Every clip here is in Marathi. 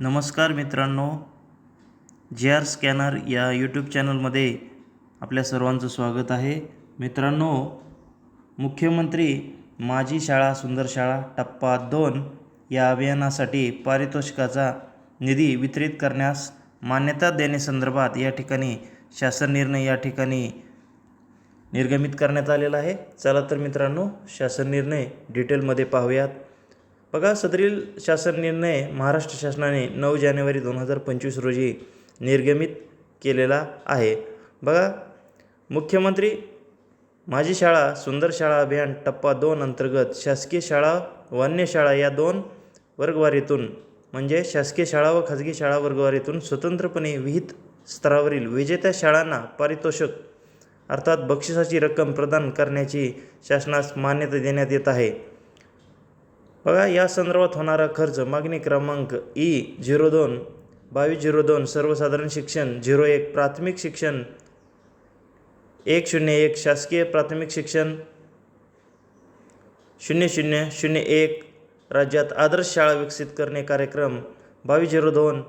नमस्कार मित्रांनो जे आर स्कॅनर या यूट्यूब चॅनलमध्ये आपल्या सर्वांचं स्वागत आहे. मित्रांनो मुख्यमंत्री माझी शाळा सुंदर शाळा टप्पा दोन या अभियानासाठी पारितोषिकाचा निधी वितरित करण्यास मान्यता देण्यासंदर्भात या ठिकाणी शासन निर्णय या ठिकाणी निर्गमित करण्यात आलेला आहे. चला तर मित्रांनो शासन निर्णय डिटेलमध्ये पाहूयात. बघा सदरील शासन निर्णय महाराष्ट्र शासनाने नऊ जानेवारी दोन हजार पंचवीस रोजी निर्गमित केलेला आहे. बघा मुख्यमंत्री माझी शाळा सुंदर शाळा अभियान टप्पा दोन अंतर्गत शासकीय शाळा व अन्य शाळा या दोन वर्गवारीतून म्हणजे शासकीय शाळा व खाजगी शाळा वर्गवारीतून स्वतंत्रपणे विहित स्तरावरील विजेत्या शाळांना पारितोषिक अर्थात बक्षिसाची रक्कम प्रदान करण्याची शासनास मान्यता देण्यात येत आहे. बघा या संदर्भात होणारा खर्च मागणी क्रमांक ई झिरो दोन बावीस झिरो दोन सर्वसाधारण शिक्षण झिरो एक प्राथमिक शिक्षण एक शून्य एक शासकीय प्राथमिक शिक्षण शून्य शून्य शून्य एक राज्यात आदर्श शाळा विकसित करणे कार्यक्रम बावीस झिरो दोन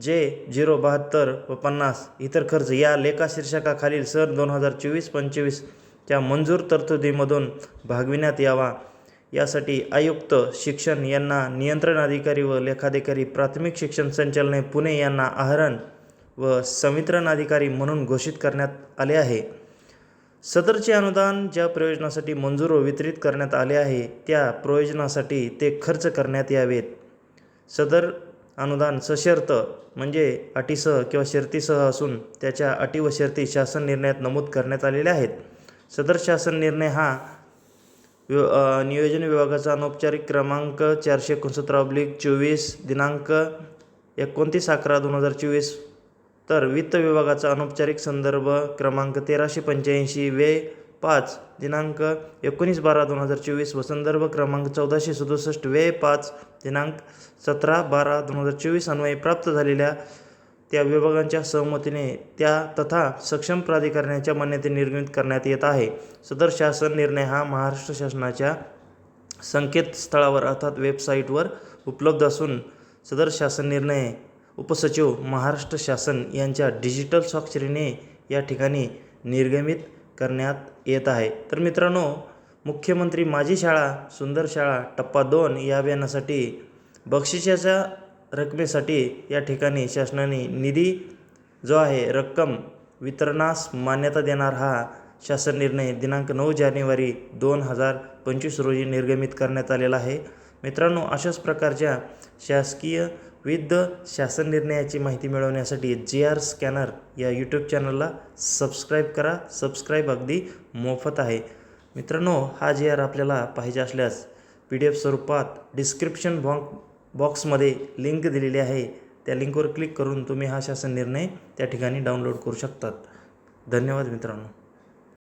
जे झिरो बहात्तर व पन्नास इतर खर्च. या लेखा शीर्षकाखालील सन दोन हजार चोवीस पंचवीसच्या मंजूर तरतुदीमधून भागविण्यात यावा. यासाठी आयुक्त शिक्षण यांना नियंत्रण अधिकारी व लेखाधिकारी प्राथमिक शिक्षण संचालने पुणे यांना आहरण व संवितरण अधिकारी म्हणून घोषित करण्यात आले आहे. सदरचे अनुदान ज्या प्रयोजनासाठी मंजूर व वितरित करण्यात आले आहे त्या प्रयोजनासाठी ते खर्च करण्यात यावेत. सदर अनुदान सशर्त म्हणजे अटीसह किंवा शर्तीसह असून त्याच्या अटी व शर्ती शासन निर्णयात नमूद करण्यात आलेल्या आहेत. सदर शासन निर्णय हा वि नियोजन विभागाचा अनौपचारिक क्रमांक चारशे एकोणसत्तर ऑब्लिक चोवीस दिनांक एकोणतीस अकरा दोन हजार चोवीस. तर वित्त विभागाचा अनौपचारिक संदर्भ क्रमांक तेराशे पंच्याऐंशी वे पाच दिनांक एकोणीस बारा दोन हजार चोवीस व संदर्भ क्रमांक चौदाशे सदुसष्ट वे पाच दिनांक सतरा बारा दोन हजार चोवीस अन्वये प्राप्त झालेल्या त्या विभागांच्या सहमतीने त्या तथा सक्षम प्राधिकरणाच्या मान्यते निर्गमित करण्यात येत आहे. सदर शासन निर्णय हा महाराष्ट्र शासनाच्या संकेतस्थळावर अर्थात वेबसाईटवर उपलब्ध असून सदर शासन निर्णय उपसचिव महाराष्ट्र शासन यांच्या डिजिटल स्वाक्षरीने या ठिकाणी निर्गमित करण्यात येत आहे. तर मित्रांनो मुख्यमंत्री माझी शाळा सुंदर शाळा टप्पा दोन या अभियानासाठी बक्षिसाच्या रकमेसाठी या ठिकाणी शासनाने निधी जो आहे रक्कम वितरणास मान्यता देणार हा शासन निर्णय दिनांक नऊ जानेवारी दोन हजार पंचवीस रोजी निर्गमित करण्यात आलेला आहे. मित्रांनो अशाच प्रकारच्या शासकीय विविध शासन निर्णयाची माहिती मिळवण्यासाठी जे आर स्कॅनर या यूट्यूब चॅनलला सबस्क्राईब करा. सबस्क्राईब अगदी मोफत आहे. मित्रांनो हा जे आर आपल्याला पाहिजे असल्यास पी डी एफ स्वरूपात डिस्क्रिप्शन बॉक्स बॉक्समध्ये लिंक दिलेली आहे. त्या लिंकवर क्लिक करून तुम्ही हा शासन निर्णय त्या ठिकाणी डाउनलोड करू शकतात. धन्यवाद मित्रांनो.